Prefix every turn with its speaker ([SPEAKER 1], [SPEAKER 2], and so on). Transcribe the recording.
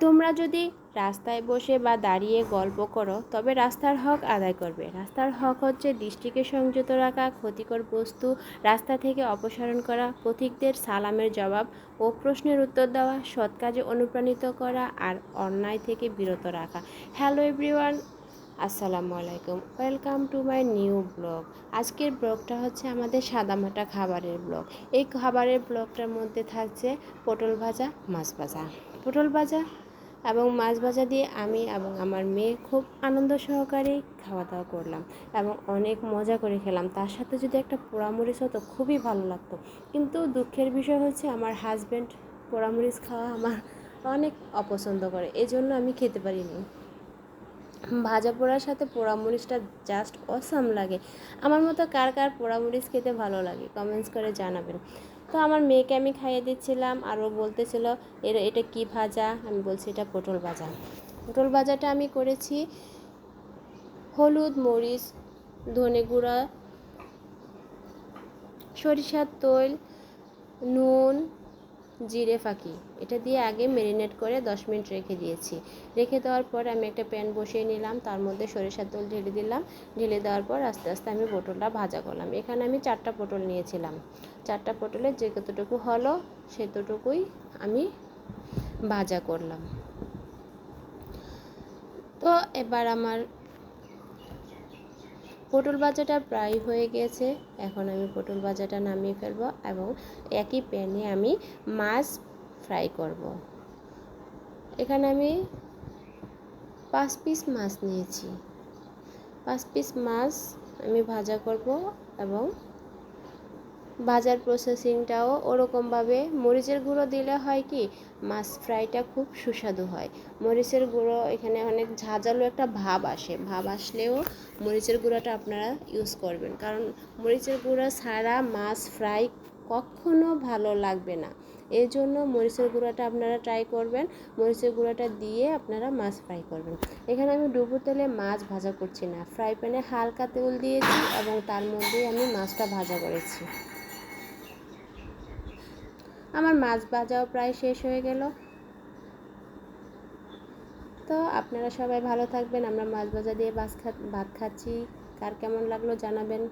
[SPEAKER 1] তোমরা যদি রাস্তায় বসে বা দাঁড়িয়ে গল্প করো, তবে রাস্তার হক আদায় করবে। রাস্তার হক হচ্ছে দৃষ্টিকে সংযত রাখা, ক্ষতিকর বস্তু, রাস্তা থেকে অপসারণ করা, পথিকদের সালামের জবাব ও প্রশ্নের উত্তর দেওয়া, সৎ কাজে অনুপ্রাণিত করা আর অন্যায় থেকে বিরত রাখা। হ্যালো এভরিওয়ান, আসসালামু আলাইকুম। Welcome to my new vlog. আজকের ব্লগটা হচ্ছে আমাদের সাদামাটা খাবারের ব্লগ। এই খাবারের ব্লগটার মধ্যে থাকছে পটল ভাজা, মাছ ভাজা। পটল ভাজা এবং মাছ ভাজা দিয়ে আমি এবং আমার মেয়ে খুব আনন্দ সহকারে খাওয়া দাওয়া করলাম এবং অনেক মজা করে খেলাম। তার সাথে যদি একটা পোড়ামরিচ হতো, খুবই ভালো লাগতো। কিন্তু দুঃখের বিষয় হচ্ছে আমার হাজব্যান্ড পোড়ামরিচ খাওয়া আমার অনেক অপছন্দ করে। এজন্য আমি খেতে পারিনি। ভাজা পোড়ার সাথে পোড়ামরিচটা জাস্ট অসাম লাগে। আমার মতো কার কার পোড়ামরিচ খেতে ভালো লাগে কমেন্টস করে জানাবেন। তো আমার মেয়েকে আমি খাইয়ে দিচ্ছিলাম, আর ও বলতেছিল, এর, এটা কি ভাজা? আমি বলছি, এটা পটল ভাজা। পটল ভাজাটা আমি করেছি হলুদ, মরিচ, ধনে গুঁড়া, সরিষার তৈল, নুন জিরে ফাঁকি। এটা দিয়ে আগে ম্যারিনেট করে দশ মিনিট রেখে দিয়েছি। রেখে দেওয়ার পর আমি একটা প্যান বসিয়ে নিলাম, তার মধ্যে সরিষার তেল ঢেলে দিলাম। ঢেলে দেওয়ার পর আস্তে আস্তে আমি পটলটা ভাজা করলাম। এখানে আমি চারটা পটল নিয়েছিলাম। চারটা পটলের যে কতটুকু হলো সেতটুকুই আমি ভাজা করলাম। তো এবার আমার পটল ভাজাটা প্রায় হয়ে গেছে এখন আমি পটল ভাজাটা নামিয়ে ফেলব এবং একই প্যানে আমি মাছ ফ্রাই করব। এখানে আমি পাঁচ পিস মাছ নিয়েছি পাঁচ পিস মাছ আমি ভাজা করব এবং ভাজার প্রসেসিংটাও ওরকমভাবে। মরিচের গুঁড়ো দিলে হয় কি, মাছ ফ্রাইটা খুব সুস্বাদু হয়। মরিচের গুঁড়ো এখানে অনেক ঝাঁঝালো একটা ভাব আসে। ভাব আসলেও মরিচের গুঁড়োটা আপনারা ইউজ করবেন। কারণ মরিচের গুঁড়ো ছাড়া মাছ ফ্রাই কখনো ভালো লাগবে না। এই জন্য মরিচের গুঁড়োটা আপনারা ট্রাই করবেন। মরিচের গুঁড়োটা দিয়ে আপনারা মাছ ফ্রাই করবেন। এখানে আমি ডুবো তেলে মাছ ভাজা করছি না। ফ্রাই প্যানে হালকা তেল দিয়েছি এবং তার মধ্যেই আমি মাছটা ভাজা করেছি। আমার মাছ ভাজাও প্রায় শেষ হয়ে গেল। তো আপনারা সবাই ভালো থাকবেন, আমরা মাছ ভাজা দিয়ে ভাত খাচ্ছি। কার কেমন লাগল জানাবেন।